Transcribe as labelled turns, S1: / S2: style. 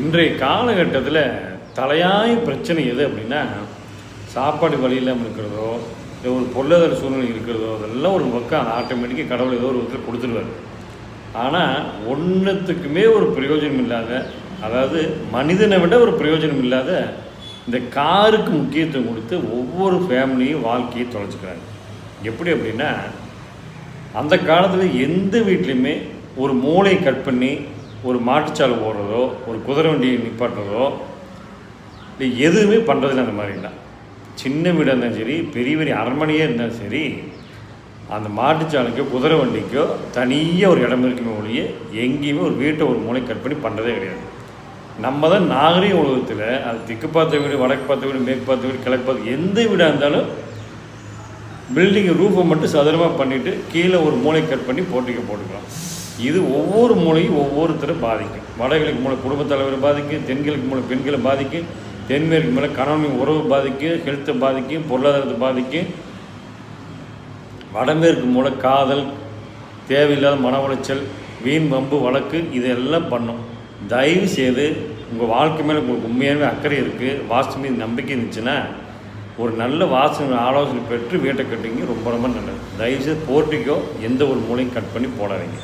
S1: இன்றைய காலகட்டத்தில் தலையாய பிரச்சனை எது அப்படின்னா சாப்பாடு வழி இல்லாமல் இருக்கிறதோ இல்லை ஒரு பொருளாதார சூழ்நிலை இருக்கிறதோ அதெல்லாம் ஒரு பக்கம் ஆட்டோமேட்டிக்காக கடவுள் ஏதோ ஒரு விதத்தில் கொடுத்துருவார். ஆனால் ஒன்றுத்துக்குமே ஒரு பிரயோஜனம் இல்லாத அதாவது மனிதனை விட ஒரு பிரயோஜனம் இல்லாத இந்த காருக்கு முக்கியத்துவம் கொடுத்து ஒவ்வொரு ஃபேமிலியும் வாழ்க்கையை தொலைச்சிக்கிறாங்க. எப்படி அப்படின்னா அந்த காலத்தில் எந்த வீட்லேயுமே ஒரு மூளை கட் பண்ணி ஒரு மாட்டுச்சாலை ஓடுறதோ ஒரு குதிரை வண்டியை நிப்பாட்டுறதோ இல்லை எதுவுமே பண்ணுறதில்ல அந்த மாதிரிலாம் சின்ன வீடாக இருந்தாலும் சரி பெரிய பெரிய அரண்மனையே இருந்தாலும் சரி அந்த மாட்டுச்சாலைக்கோ குதிரை வண்டிக்கோ தனியாக ஒரு இடம் இருக்குமே ஒழிய எங்கேயுமே ஒரு வீட்டை ஒரு மூளை கட் பண்ணி பண்ணுறதே கிடையாது. நம்ம தான் நாகரிக உலகத்தில் அது திக்கு பார்த்த வீடு வடக்கு பார்த்த வீடு மேற்கு பார்த்த வீடு கிழக்கு பார்த்து எந்த வீடாக இருந்தாலும் பில்டிங் ரூஃபை மட்டும் சதுரமாக பண்ணிவிட்டு கீழே ஒரு மூளை கட் பண்ணி போட்டிக்க போட்டுக்கலாம். இது ஒவ்வொரு மூலையும் ஒவ்வொருத்தரை பாதிக்கும். வடகிழக்கு மூலை குடும்பத் தலைவரை பாதிக்கும் தென்கிழக்கு மூலை பெண்களை பாதிக்கும் தென்மேற்கு மேலே கணவனின் உறவு பாதிக்கும் ஹெல்த்தை பாதிக்கும் பொருளாதாரத்தை பாதிக்கும். வடமேற்கு மூலை காதல் தேவையில்லாத மன உளைச்சல் வீண் வம்பு வழக்கு இதெல்லாம் பண்ணும். தயவு செய்து உங்கள் வாழ்க்கை மேலே உங்களுக்கு உண்மையாகவே அக்கறை இருக்குது வாஸ்து மீது நம்பிக்கை இருந்துச்சுன்னா ஒரு நல்ல வாசனை ஆலோசனை பெற்று வீட்டை கட்டுங்க ரொம்ப ரொம்ப நல்லது. தயவுசெய்து போர்ட்டிக்கோ எந்த ஒரு மூலையும் கட் பண்ணி போடாதீங்க.